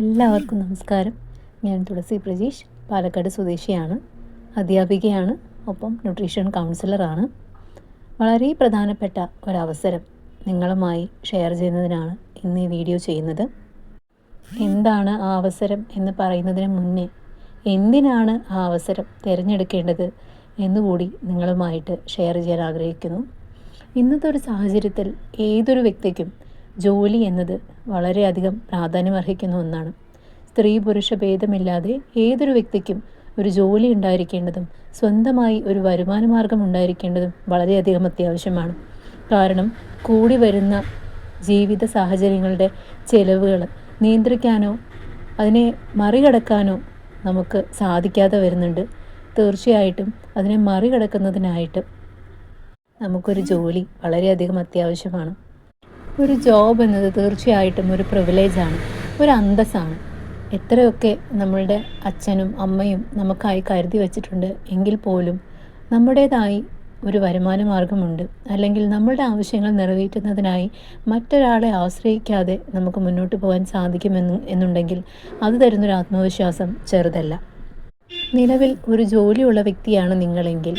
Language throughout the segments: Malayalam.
എല്ലാവർക്കും നമസ്കാരം. ഞാൻ തുളസി പ്രജീഷ് പാലക്കാട് സ്വദേശിയാണ് അധ്യാപികയാണ് ഒപ്പം ന്യൂട്രീഷൻ കൗൺസിലറാണ്. വളരെ പ്രധാനപ്പെട്ട ഒരവസരം നിങ്ങളുമായി ഷെയർ ചെയ്യുന്നതിനാണ് ഇന്ന് ഈ വീഡിയോ ചെയ്യുന്നത്. എന്താണ് ആ അവസരം എന്ന് പറയുന്നതിന് മുന്നേ എന്തിനാണ് ആ അവസരം തിരഞ്ഞെടുക്കേണ്ടത് എന്നുകൂടി നിങ്ങളുമായിട്ട് ഷെയർ ചെയ്യാൻ ആഗ്രഹിക്കുന്നു. ഇന്നത്തെ ഒരു സാഹചര്യത്തിൽ ഏതൊരു വ്യക്തിക്കും ജോലി എന്നത് വളരെയധികം പ്രാധാന്യമർഹിക്കുന്ന ഒന്നാണ്. സ്ത്രീ പുരുഷ ഭേദമില്ലാതെ ഏതൊരു വ്യക്തിക്കും ഒരു ജോലി ഉണ്ടായിരിക്കേണ്ടതും സ്വന്തമായി ഒരു വരുമാന മാർഗം ഉണ്ടായിരിക്കേണ്ടതും വളരെയധികം അത്യാവശ്യമാണ്. കാരണം കൂടി വരുന്ന ജീവിത സാഹചര്യങ്ങളുടെ ചെലവുകൾ നിയന്ത്രിക്കാനോ അതിനെ മറികടക്കാനോ നമുക്ക് സാധിക്കാതെ വരുന്നുണ്ട്. തീർച്ചയായിട്ടും അതിനെ മറികടക്കുന്നതിനായിട്ട് നമുക്കൊരു ജോലി വളരെയധികം അത്യാവശ്യമാണ്. ഒരു ജോബ് എന്നത് തീർച്ചയായിട്ടും ഒരു പ്രിവിലേജാണ് ഒരു അന്തസ്സാണ്. എത്രയൊക്കെ നമ്മളുടെ അച്ഛനും അമ്മയും നമുക്കായി കരുതി വച്ചിട്ടുണ്ട് എങ്കിൽ പോലും നമ്മുടേതായി ഒരു വരുമാന മാർഗമുണ്ട്. അല്ലെങ്കിൽ നമ്മളുടെ ആവശ്യങ്ങൾ നിറവേറ്റുന്നതിനായി മറ്റൊരാളെ ആശ്രയിക്കാതെ നമുക്ക് മുന്നോട്ട് പോകാൻ സാധിക്കുമെന്ന് എന്നുണ്ടെങ്കിൽ അത് തരുന്നൊരു ആത്മവിശ്വാസം ചെറുതല്ല. നിലവിൽ ഒരു ജോലിയുള്ള വ്യക്തിയാണ് നിങ്ങളെങ്കിൽ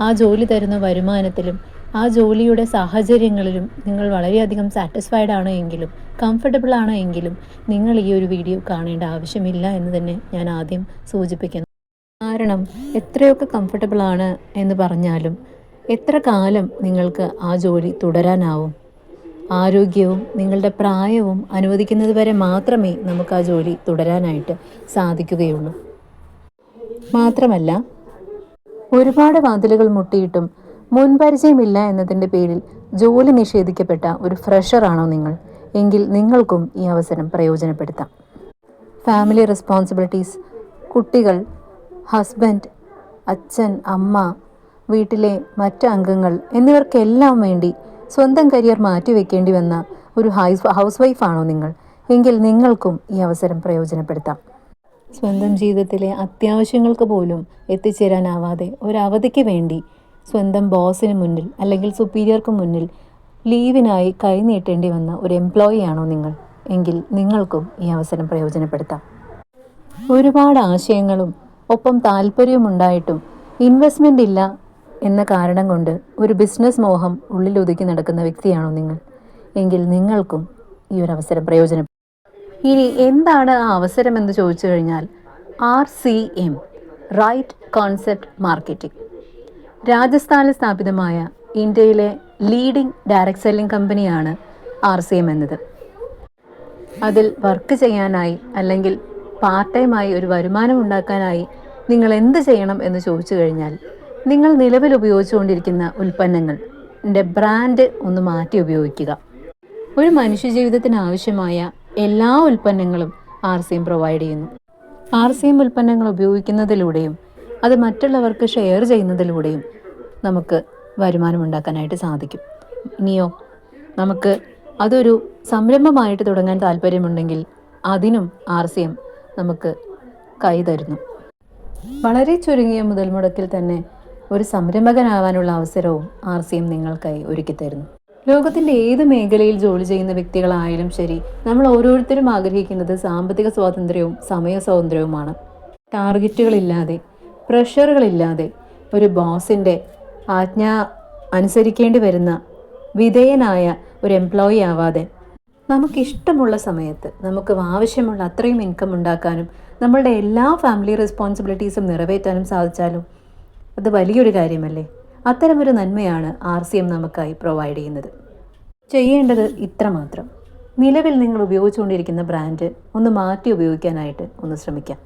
ആ ജോലി തരുന്ന വരുമാനത്തിലും ആ ജോലിയുടെ സാഹചര്യങ്ങളിലും നിങ്ങൾ വളരെയധികം സാറ്റിസ്ഫൈഡ് ആണ് എങ്കിലും കംഫർട്ടബിൾ ആണ് എങ്കിലും നിങ്ങൾ ഈ ഒരു വീഡിയോ കാണേണ്ട ആവശ്യമില്ല എന്ന് തന്നെ ഞാൻ ആദ്യം സൂചിപ്പിക്കുന്നു. കാരണം എത്രയൊക്കെ കംഫർട്ടബിൾ ആണ് എന്ന് പറഞ്ഞാലും എത്ര കാലം നിങ്ങൾക്ക് ആ ജോലി തുടരാനാവും? ആരോഗ്യവും നിങ്ങളുടെ പ്രായവും അനുവദിക്കുന്നത് വരെ മാത്രമേ നമുക്ക് ആ ജോലി തുടരാനായിട്ട് സാധിക്കുകയുള്ളൂ. മാത്രമല്ല ഒരുപാട് വാതിലുകൾ മുട്ടിയിട്ടും മുൻപരിചയമില്ല എന്നതിന്റെ പേരിൽ ജോലി നിഷേധിക്കപ്പെട്ട ഒരു ഫ്രഷറാണോ നിങ്ങൾ? എങ്കിൽ നിങ്ങൾക്കും ഈ അവസരം പ്രയോജനപ്പെടുത്താം. ഫാമിലി റെസ്പോൺസിബിലിറ്റീസ് കുട്ടികൾ ഹസ്ബൻഡ് അച്ഛൻ അമ്മ വീട്ടിലെ മറ്റ് അംഗങ്ങൾ എന്നിവർക്കെല്ലാം വേണ്ടി സ്വന്തം കരിയർ മാറ്റിവെക്കേണ്ടി വന്ന ഒരു ഹൗസ് ഹൗസ് വൈഫാണോ നിങ്ങൾ? എങ്കിൽ നിങ്ങൾക്കും ഈ അവസരം പ്രയോജനപ്പെടുത്താം. സ്വന്തം ജീവിതത്തിലെ അത്യാവശ്യങ്ങൾക്ക് പോലും എത്തിച്ചേരാനാവാതെ ഒരവധിക്ക് വേണ്ടി സ്വന്തം ബോസിന് മുന്നിൽ അല്ലെങ്കിൽ സുപ്പീരിയർക്ക് മുന്നിൽ ലീവിനായി കൈനീട്ടേണ്ടി വന്ന ഒരു എംപ്ലോയി ആണോ നിങ്ങൾ? എങ്കിൽ നിങ്ങൾക്കും ഈ അവസരം പ്രയോജനപ്പെടുത്താം. ഒരുപാട് ആശയങ്ങളും ഒപ്പം താല്പര്യമുണ്ടായിട്ടും ഇൻവെസ്റ്റ്മെന്റ് ഇല്ല എന്ന കാരണം കൊണ്ട് ഒരു ബിസിനസ് മോഹം ഉള്ളിലൊതുക്കി നടക്കുന്ന വ്യക്തിയാണോ നിങ്ങൾ? എങ്കിൽ നിങ്ങൾക്കും ഈ ഒരു അവസരം പ്രയോജനം. ഇനി എന്താണ് ആ അവസരം എന്ന് ചോദിച്ചു കഴിഞ്ഞാൽ R C M right concept marketing രാജസ്ഥാനിൽ സ്ഥാപിതമായ ഇന്ത്യയിലെ ലീഡിംഗ് ഡയറക്ട് സെല്ലിംഗ് കമ്പനിയാണ് ആർ സി എം എന്നത്. അതിൽ വർക്ക് ചെയ്യാനായി അല്ലെങ്കിൽ പാർട്ട് ടൈമായി ഒരു വരുമാനം ഉണ്ടാക്കാനായി നിങ്ങൾ എന്ത് ചെയ്യണം എന്ന് ചോദിച്ചു കഴിഞ്ഞാൽ നിങ്ങൾ നിലവിൽ ഉപയോഗിച്ചുകൊണ്ടിരിക്കുന്ന ഉൽപ്പന്നങ്ങളുടെ ബ്രാൻഡ് ഒന്ന് മാറ്റി ഉപയോഗിക്കുക. ഒരു മനുഷ്യജീവിതത്തിന് ആവശ്യമായ എല്ലാ ഉൽപ്പന്നങ്ങളും ആർ സി എം പ്രൊവൈഡ് ചെയ്യുന്നു. ആർ സി എം ഉൽപ്പന്നങ്ങൾ ഉപയോഗിക്കുന്നതിലൂടെയും അത് മറ്റുള്ളവർക്ക് ഷെയർ ചെയ്യുന്നതിലൂടെയും നമുക്ക് വരുമാനം ഉണ്ടാക്കാനായിട്ട് സാധിക്കും. ഇനിയോ നമുക്ക് അതൊരു സംരംഭമായിട്ട് തുടങ്ങാൻ താല്പര്യമുണ്ടെങ്കിൽ അതിനും ആർ സി എം നമുക്ക് കൈതരുന്നു വളരെ ചുരുങ്ങിയ മുതൽ മുടക്കിൽ തന്നെ ഒരു സംരംഭകനാവാനുള്ള അവസരവും ആർ സി എം നിങ്ങൾക്കായി ഒരുക്കി തരുന്നു. ലോകത്തിന്റെ ഏത് മേഖലയിൽ ജോലി ചെയ്യുന്ന വ്യക്തികളായാലും ശരി നമ്മൾ ഓരോരുത്തരും ആഗ്രഹിക്കുന്നത് സാമ്പത്തിക സ്വാതന്ത്ര്യവും സമയ സ്വാതന്ത്ര്യവുമാണ്. ടാർഗറ്റുകളില്ലാതെ പ്രഷറുകളില്ലാതെ ഒരു ബോസിന്റെ ആജ്ഞ അനുസരിക്കേണ്ടി വരുന്ന വിധേയനായ ഒരു എംപ്ലോയി ആവാതെ നമുക്കിഷ്ടമുള്ള സമയത്ത് നമുക്ക് ആവശ്യമുള്ള അത്രയും ഇൻകം ഉണ്ടാക്കാനും നമ്മളുടെ എല്ലാ ഫാമിലി റെസ്പോൺസിബിലിറ്റീസും നിറവേറ്റാനും സാധിച്ചാലും അത് വലിയൊരു കാര്യമല്ലേ? അത്തരമൊരു നന്മയാണ് ആർ സി എം നമുക്കായി പ്രൊവൈഡ് ചെയ്യുന്നത്. ചെയ്യേണ്ടത് ഇത്ര മാത്രം. നിലവിൽ നിങ്ങൾ ഉപയോഗിച്ചുകൊണ്ടിരിക്കുന്ന ബ്രാൻഡ് ഒന്ന് മാറ്റി ഉപയോഗിക്കാനായിട്ട് ഒന്ന് ശ്രമിക്കാം.